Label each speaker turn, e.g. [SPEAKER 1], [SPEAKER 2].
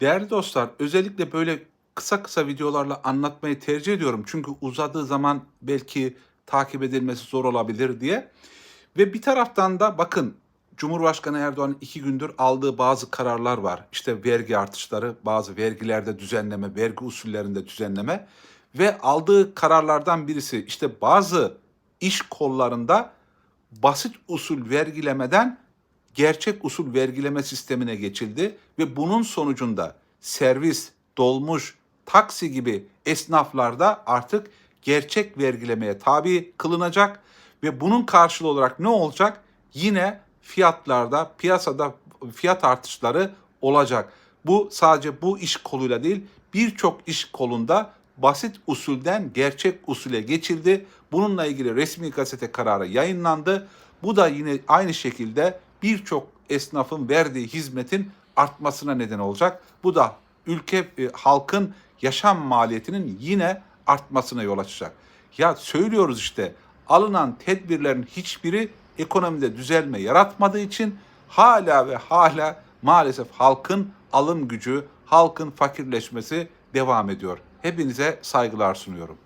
[SPEAKER 1] Değerli dostlar, özellikle böyle kısa kısa videolarla anlatmayı tercih ediyorum. Çünkü uzadığı zaman belki takip edilmesi zor olabilir diye. Ve bir taraftan da bakın Cumhurbaşkanı Erdoğan'ın iki gündür aldığı bazı kararlar var. İşte vergi artışları, bazı vergilerde düzenleme, vergi usullerinde düzenleme ve aldığı kararlardan birisi işte bazı iş kollarında basit usul vergilemeden gerçek usul vergileme sistemine geçildi ve bunun sonucunda servis, dolmuş, taksi gibi esnaflarda artık gerçek vergilemeye tabi kılınacak ve bunun karşılığı olarak ne olacak? Yine fiyatlarda, piyasada fiyat artışları olacak. Bu sadece bu iş koluyla değil, birçok iş kolunda basit usulden gerçek usule geçildi. Bununla ilgili resmi gazete kararı yayınlandı. Bu da yine aynı şekilde birçok esnafın verdiği hizmetin artmasına neden olacak. Bu da ülke e, halkın yaşam maliyetinin yine artmasına yol açacak. Ya söylüyoruz işte alınan tedbirlerin hiçbiri ekonomide düzelme yaratmadığı için hala ve hala maalesef halkın alım gücü, halkın fakirleşmesi devam ediyor. Hepinize saygılar sunuyorum.